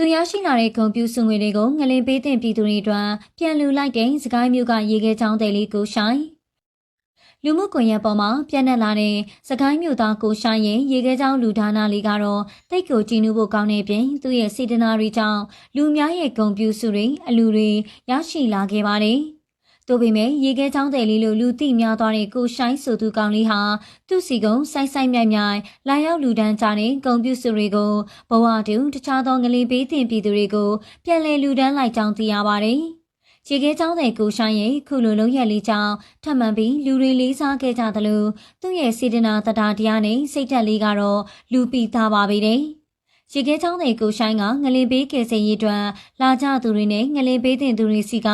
သူရရှိလာတဲ့ဂုံပြူစုငွေတွေကိုငလင်ပေးတဲ့ပြည်သူတွေအတွက်ပြန်လူလိုက်တဲ့စကိုင်းမျိုးကရေခဲချောင်းတယ်လေးကိုရှိုင်းလူမှုကွန်ရက်ပေါ်မှာပြန့်နှံ့လာတဲ့စကိုင်းမျိုးသားကိုရှိုင်းရဲ့ရေခဲချောင်းလူဒါနာလေးကတော့တိတ်ကိုကြည်နူးဖို့ကောင်းတဲ့ပြင်သူ့ရဲ့စေတနာတွေကြောင့်လူများရဲ့ဂုံပြူစုတွေအလူတွေရရှိလာခဲ့ပါတယ်။ တို့ပေမဲ့ရေခဲချောင်းတယ်လေးလိုလူသိများသွားတဲ့ကိုရှိုင်းဆိုသူကောင်လေးဟာသူ့စီကုံဆိုင်ဆိုင်မြိုင်မြိုင်လာရောက်လူဒန်းကြတဲ့ဂုံပြူစုတွေကိုဘဝတူတခြားသောငလင်ပေးတင်ပြည်သူတွေကိုပြန်လည်လူဒန်းလိုက်ကြောင်းသိရပါတယ်။ရေခဲချောင်းတဲ့ကိုရှိုင်းရဲ့ခုလိုလုံးရက်လေးကြောင့်ထပ်မံပြီးလူတွေလေးစားခဲ့ကြသလိုသူ့ရဲ့စေတနာတရားတရားနဲ့စိတ်ဓာတ်လေးကတော့လူပီသားပါပဲတဲ့။ ရေခဲချောင်းတဲ့ကိုရှိုင်းကငလင်ပေးကယ်ဆယ်ရေးအတွက်လာကြသူတွေနဲ့ငလင်ပေးတင်သူတွေစီက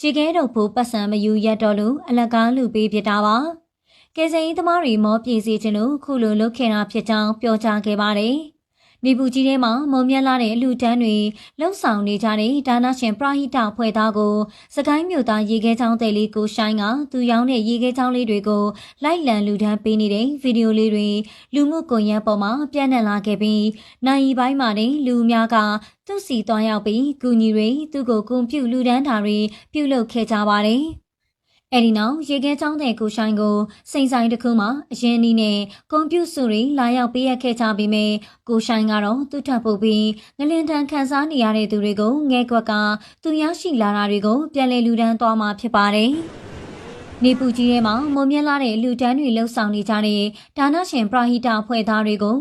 ရေခဲတော့ဖို့ပတ်စံမယူရက်တော့လို့အလကားလူပေးဖြစ်တာပါ။ကယ်ဆယ်ရေးသမားတွေမောပြေးစေခြင်းလို့ခုလိုလုပ်ခဲ့တာဖြစ်ကြောင်းပြောကြားခဲ့ပါတယ်။ နေပူကြီးထဲမှာမုံမြက်လာတဲ့အလူတန်းတွေလှုပ်ဆောင်နေကြတဲ့ဒါနာရှင်ပရာဟိတဖွဲ့သားကိုစကိုင်းမြို့သားရေခဲချောင်းတယ်လေးကိုရှိုင်းကသူရောင်းတဲ့ရေခဲချောင်းလေးတွေကိုလိုက်လံလူတန်းပေးနေတဲ့ဗီဒီယိုလေးတွေလူမှုကွန်ရက်ပေါ်မှာပြန့်နှံ့လာခဲ့ပြီးနိုင်ပိုင်းမှာတင်လူများကသူ့စီတွားရောက်ပြီးကူညီတွေသူ့ကိုဂုဏ်ပြုလူတန်းတာတွေပြုလုပ်ခဲ့ကြပါတယ်။ အဲဒီနောက်ရေခဲချောင်းတဲ့ကိုရှိုင်းကိုစိန်ဆိုင်တစ်ခုမှာအရင်နီးနဲ့ကွန်ပျူတာတွေလာရောက်ပေးရခဲ့ကြပြီးမြဲကိုရှိုင်းကတော့သူ့ထပ်ပုတ်ပြီးငလင်တန်ခန်းစားနေရတဲ့သူတွေကိုငဲကွက်ကသူရရှိလာတာတွေကိုပြန်လည်လူဒန်းသွားမှာဖြစ်ပါတယ်။ နေပူကြီးထဲမှာမုံမြက်လာတဲ့လူတန်းတွေလှုပ်ဆောင်နေကြတဲ့ဒါနရှင်ပရာဟိတဖွဲ့သားတွေကို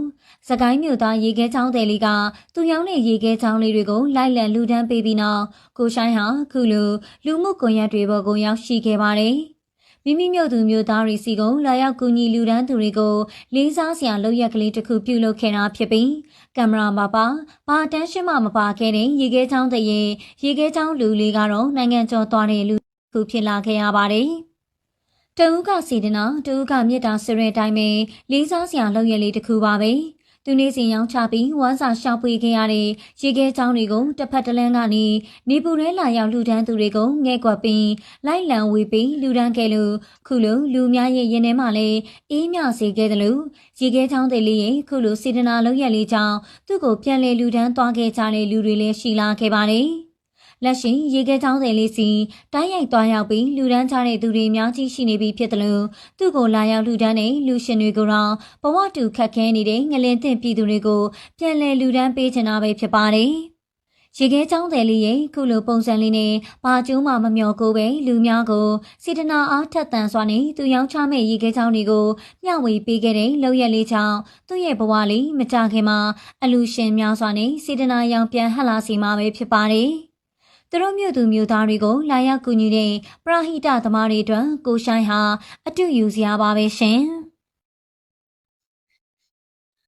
စကိုင်းမြို့သားရေခဲချောင်းတယ်လေးကသူရောင်းတဲ့ရေခဲချောင်းလေးတွေကိုလိုက်လံလူဒန်းပေးပြီးနောက်ကိုရှိုင်းဟာခုလိုလူမှုကွန်ရက်တွေပေါ်ကိုရောက်ရှိခဲ့ပါတယ်။မိမိမျိုးသူမျိုးသားတွေစီကလာရောက်ကူညီလူဒန်းသူတွေကိုလေးစားစရာလုပ်ရက်ကလေးတစ်ခုပြုလုပ်ခဲ့တာဖြစ်ပြီးကင်မရာမှာပါဘာတန်းရှင်းမှမပါခဲ့တဲ့ရေခဲချောင်းတရေရေခဲချောင်းလူလေးကတော့နိုင်ငံကျော်သွားတဲ့လူခုဖြစ်လာခဲ့ရပါတယ်။ တဦးကစီဒနာတဦးကမြစ်တာဆရဲတိုင်းပဲလေးစားစရာလုပ်ရလေးတစ်ခုပါပဲ။သူနေစဉ်ရောင်းချပြီးဝမ်းစာရှောက်ပွေခဲ့ရတဲ့ရေခဲချောင်းတွေကိုတစ်ဖက်တစ်လမ်းကနေနေပူရဲလာရောက်လူဒန်းသူတွေကိုငဲ့ကွက်ပြီးလိုက်လံဝေးပြီးလူဒန်းခဲ့လို့ခုလိုလူများရဲ့ရင်ထဲမှာလည်းအေးမြစေခဲ့တယ်လို့ရေခဲချောင်းတွေလေးရဲ့ခုလိုစေတနာလုံးရက်လေးကြောင့်သူ့ကိုပြန်လဲလူဒန်းသွားခဲ့ကြတဲ့လူတွေလည်းရှိလာခဲ့ပါတယ်။ လက်ရှိရေခဲချောင်းတွေလေးစီတိုင်းရိုက်သွားရောက်ပြီးလူဒန်းချတဲ့သူတွေအများကြီးရှိနေပြီဖြစ်တယ်လို့သူ့ကိုလာရောက်လူဒန်းတဲ့လူရှင်တွေကိုတော့ဘဝတူခက်ခဲနေတဲ့ငလင်သင့်ပြည်သူတွေကိုပြန်လည်လူဒန်းပေးချင်တာပဲဖြစ်ပါတယ်ရေခဲချောင်းတယ်လေးရဲ့ခုလိုပုံစံလေးနဲ့ဘာကျိုးမှမမျောကိုပဲလူများကိုစေတနာအားထက်သန်စွာနဲ့သူရောင်းချမဲ့ရေခဲချောင်းတွေကိုမျှဝေပေးခဲ့တဲ့လောက်ရက်လေးချောင်းသူ့ရဲ့ဘဝလေးမကြခင်မှာအလူရှင်များစွာနဲ့စေတနာရောင်ပြန်ဟပ်လာစီမှာပဲဖြစ်ပါတယ်။ သူတို့မြို့သူမြို့သားတွေကိုလာရောက်ကူညီတဲ့ပရဟိတသမားတွေအတွက်ကိုရှိုင်းဟာအတူယူစရာပါပဲရှင်။